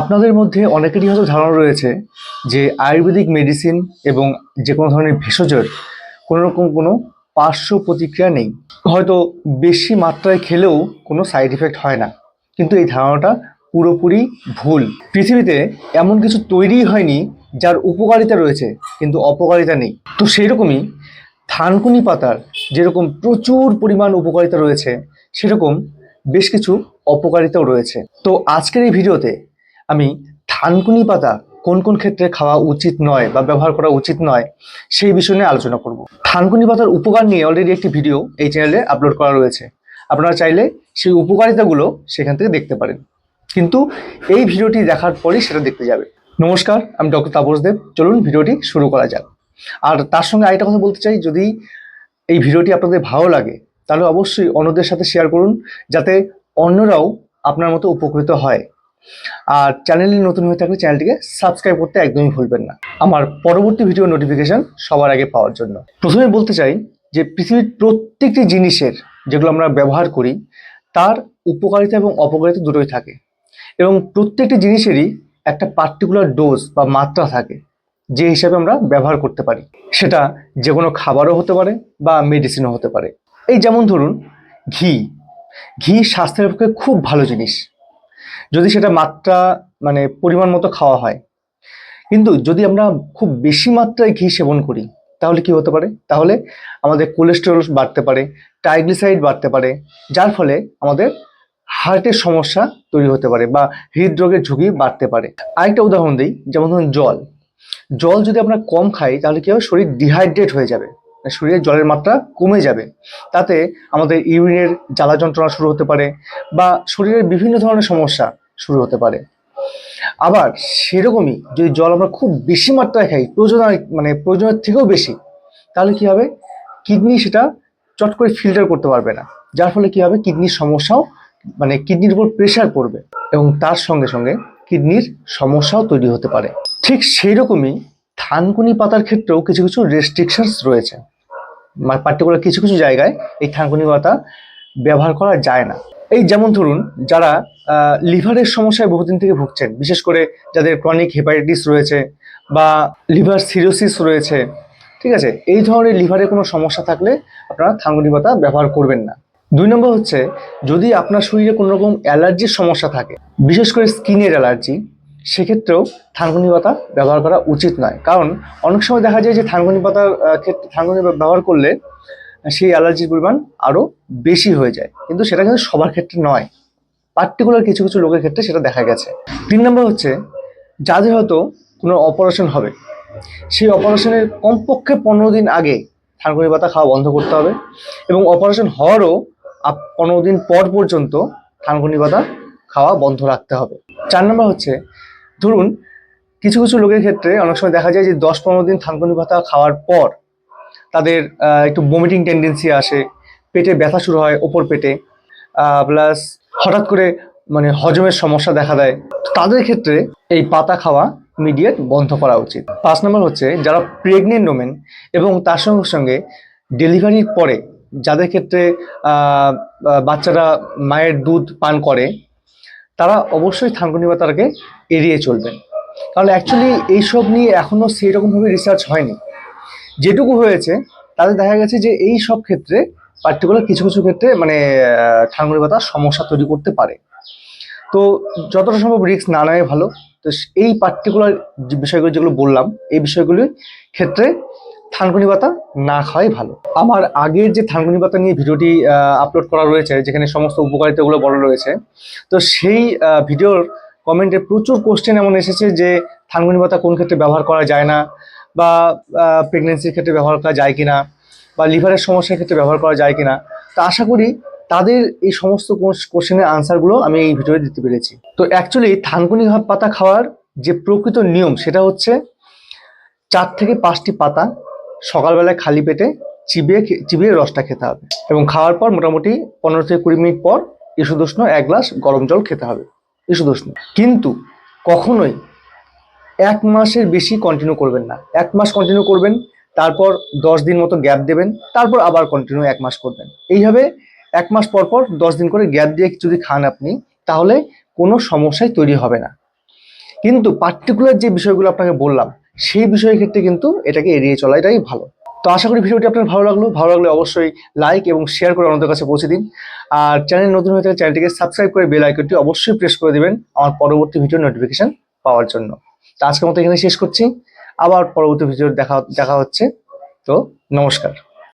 আপনাদের মধ্যে অনেকেরই হয়তো ধারণা রয়েছে যে আয়ুর্বেদিক মেডিসিন এবং যে কোনো ধরনের ভেষজের কোনো রকম কোনো পার্শ্ব প্রতিক্রিয়া নেই। হয়তো বেশি মাত্রায় খেলেও কোনো সাইড এফেক্ট হয় না। কিন্তু এই ধারণাটা পুরোপুরি ভুল। পৃথিবীতে এমন কিছু তৈরি হয়নি যার উপকারিতা রয়েছে, কিন্তু অপকারিতা নেই। তো সেই রকমই থানকুনি পাতার যেরকম প্রচুর পরিমাণ উপকারিতা রয়েছে, সেরকম বেশ কিছু অপকারিতাও রয়েছে। তো আজকের এই ভিডিওতে আমি থানকুনি পাতা কোন কোন ক্ষেত্রে খাওয়া উচিত নয় বা ব্যবহার করা উচিত নয়, সেই বিষয় নিয়ে আলোচনা করব। থানকুনি পাতার উপকার নিয়ে অলরেডি একটি ভিডিও এই চ্যানেলে আপলোড করা রয়েছে। আপনারা চাইলে সেই উপকারিতাগুলো সেখান থেকে দেখতে পারেন। কিন্তু এই ভিডিওটি দেখার পরেই সেটা দেখতে যাবে। নমস্কার, আমি ডক্টর তাপস দেব। চলুন ভিডিওটি শুরু করা যাক। আর তার সঙ্গে আরেকটা কথা বলতে চাই, যদি এই ভিডিওটি আপনাদের ভালো লাগে, তাহলে অবশ্যই অন্যদের সাথে শেয়ার করুন, যাতে অন্যরাও আপনার মতো উপকৃত হয়। আর চ্যানেলে নতুন হয়ে থাকলে চ্যানেলটিকে সাবস্ক্রাইব করতে একদমই ভুলবেন না। আমার পরবর্তী ভিডিও নোটিফিকেশন সবার আগে পাওয়ার জন্য। প্রথমে বলতে চাই যে পৃথিবীর প্রত্যেকটি জিনিসের যেগুলো আমরা ব্যবহার করি, তার উপকারিতা এবং অপকারিতা দুটোই থাকে। এবং প্রত্যেকটি জিনিসেরই একটা পার্টিকুলার ডোজ বা মাত্রা থাকে, যে হিসাবে আমরা ব্যবহার করতে পারি। সেটা যে কোনো খাবারও হতে পারে বা মেডিসিনও হতে পারে। এই যেমন ধরুন, ঘি। ঘি স্বাস্থ্যের পক্ষে খুব ভালো জিনিস। যদি সেটা মাত্রা মানে পরিমাণ মতো খাওয়া হয়। কিন্তু যদি আমরা খুব বেশি মাত্রায় ঘি সেবন করি, তাহলে কি হতে পারে? তাহলে আমাদের কোলেস্টেরল বাড়তে পারে ট্রাইগ্লিসাইড বাড়তে পারে, যার ফলে আমাদের হার্টের সমস্যা তৈরি হতে পারে বা হৃদরোগের ঝুঁকি বাড়তে পারে। আরেকটা উদাহরণ দিই, যেমন ধরুন জল। জল যদি আমরা কম খাই, তাহলে কি হবে শরীর ডিহাইড্রেট হয়ে যাবে। শরীরে জলের মাত্রা কমে যাবে। তাতে আমাদের ইউরিনের জ্বালা যন্ত্রণা শুরু হতে পারে বা শরীরের বিভিন্ন ধরনের সমস্যা শুরু হতে পারে। আবার সেরকমই যদি জল আমরা খুব বেশি মাত্রায় খাই প্রয়োজন মানে প্রয়োজনের থেকেও বেশি, তাহলে কি হবে? কিডনি সেটা চট করে ফিল্টার করতে পারবে না। যার ফলে কি হবে? কিডনির সমস্যাও মানে কিডনির উপর প্রেশার পড়বে এবং তার সঙ্গে সঙ্গে কিডনির সমস্যাও তৈরি হতে পারে। ঠিক সেই রকমই থানকুনি পাতার ক্ষেত্রেও কিছু কিছু রেস্ট্রিকশনস রয়েছে। পার্টিকুলার কিছু কিছু জায়গায় এই থানকুনি পাতা ব্যবহার করা যায় না। এই যেমন ধরুন, যারা লিভারের সমস্যায় বহুদিন থেকে ভুগছেন, বিশেষ করে যাদের ক্রনিক হেপাটাইটিস রয়েছে বা লিভার সিরোসিস রয়েছে, ঠিক আছে? এই ধরনের লিভারে কোনো সমস্যা থাকলে আপনারা থানকুনি পাতা ব্যবহার করবেন না। দুই নম্বর হচ্ছে, যদি আপনার শরীরে কোনো রকম অ্যালার্জির সমস্যা থাকে, বিশেষ করে স্কিনের অ্যালার্জি সেক্ষেত্রেও থানকুনি পাতা ব্যবহার করা উচিত নয়। কারণ অনেক সময় দেখা যায় যে থানকুনি পাতার ক্ষেত্রে থানকুনি ব্যবহার করলে সেই অ্যালার্জির পরিমাণ আরও বেশি হয়ে যায়। কিন্তু সেটা কিন্তু সবার ক্ষেত্রে নয়। পার্টিকুলার কিছু কিছু লোকের ক্ষেত্রে সেটা দেখা গেছে। তিন নম্বর হচ্ছে, যাদের হয়তো কোনো অপারেশন হবে, সেই অপারেশনের কমপক্ষে পনেরো দিন আগে থানকুনি পাতা খাওয়া বন্ধ করতে হবে এবং অপারেশন হওয়ারও পনেরো দিন পর পর্যন্ত থানকুনি পাতা খাওয়া বন্ধ রাখতে হবে। চার নম্বর হচ্ছে ধরুন, কিছু কিছু লোকের ক্ষেত্রে অনেক সময় দেখা যায় যে দশ পনেরো দিন থানকুনি পাতা খাওয়ার পর তাদের একটু বমিটিং টেন্ডেন্সি আসে, পেটে ব্যথা শুরু হয় ওপর পেটে প্লাস হঠাৎ করে মানে হজমের সমস্যা দেখা দেয়। তাদের ক্ষেত্রে এই পাতা খাওয়া ইমিডিয়েট বন্ধ করা উচিত। পাঁচ নম্বর হচ্ছে যারা প্রেগনেন্ট ওমেন এবং তার সঙ্গে সঙ্গে ডেলিভারির পরে যাদের ক্ষেত্রে বাচ্চারা মায়ের দুধ পান করে তারা অবশ্যই থানকুনি পাতাটাকে এড়িয়ে চলবেন কারণ অ্যাকচুয়ালি এইসব নিয়ে এখনও সেই রকমভাবে রিসার্চ হয়নি। যেটুকু হয়েছে তাদের দেখা গেছে যে এই সব ক্ষেত্রে পার্টিকুলার কিছু কিছু ক্ষেত্রে মানে পাতা সমস্যা তৈরি করতে পারে। তো যতটা সম্ভব রিস্ক না নেওয়াই ভালো। তো এই পার্টিকুলার বিষয়গুলো যেগুলো বললাম, এই বিষয়গুলির ক্ষেত্রে থানকুনি পাতা না খাওয়াই ভালো। আমার আগের যে থানকুনি পাতা নিয়ে ভিডিওটি আপলোড করা রয়েছে, যেখানে সমস্ত উপকারিতাগুলো বলা রয়েছে, তো সেই ভিডিওর কমেন্টে প্রচুর কোশ্চেন এমন এসেছে যে থানকুনি পাতা কোন ক্ষেত্রে ব্যবহার করা যায় না, বা প্রেগনেন্সির ক্ষেত্রে ব্যবহার করা যায় কিনা, বা লিভারের সমস্যার ক্ষেত্রে ব্যবহার করা যায় কিনা। তো আশা করি তাদের এই সমস্ত কোশ্চেনের আনসারগুলো আমি এই ভিডিওতে দিতে পেরেছি। তো অ্যাকচুয়ালি থানকুনি পাতা খাওয়ার যে প্রকৃত নিয়ম, সেটা হচ্ছে চার থেকে পাঁচটি পাতা সকালবেলায় খালি পেটে চিবিয়ে চিবিয়ে রসটা খেতে হবে। এবং খাওয়ার পর মোটামুটি পনেরো থেকে কুড়ি মিনিট পর ইসুদুষ্ণ এক গ্লাস গরম জল খেতে হবে। ইসুদুষ্ণ কিন্তু কখনোই এক মাসের বেশি কন্টিনিউ করবেন না। এক মাস কন্টিনিউ করবেন, তারপর দশ দিন মতো গ্যাপ দেবেন, তারপর আবার কন্টিনিউ এক মাস করবেন। এইভাবে এক মাস পর পর দশ দিন করে গ্যাপ দিয়ে যদি খান আপনি, তাহলে কোনো সমস্যাই তৈরি হবে না। কিন্তু পার্টিকুলার যে বিষয়গুলো আপনাকে বললাম সেই বিষয়ের ক্ষেত্রে কিন্তু এটাকে এড়িয়ে চলাটাই ভালো। তো আশা করি ভিডিওটি আপনার ভালো লাগল। ভালো লাগলে অবশ্যই লাইক এবং শেয়ার করে আমাদের কাছে পৌঁছে দিন। আর চ্যানেল নতুন হয়ে থাকলে চ্যানেলটিকে সাবস্ক্রাইব করে বেল আইকনটি অবশ্যই প্রেস করে দেবেন আমার পরবর্তী ভিডিও নোটিফিকেশন পাওয়ার জন্য। তো আজকের মতো এখানে শেষ করছি। আবার পরবর্তী ভিডিও দেখা দেখা হচ্ছে। তো নমস্কার।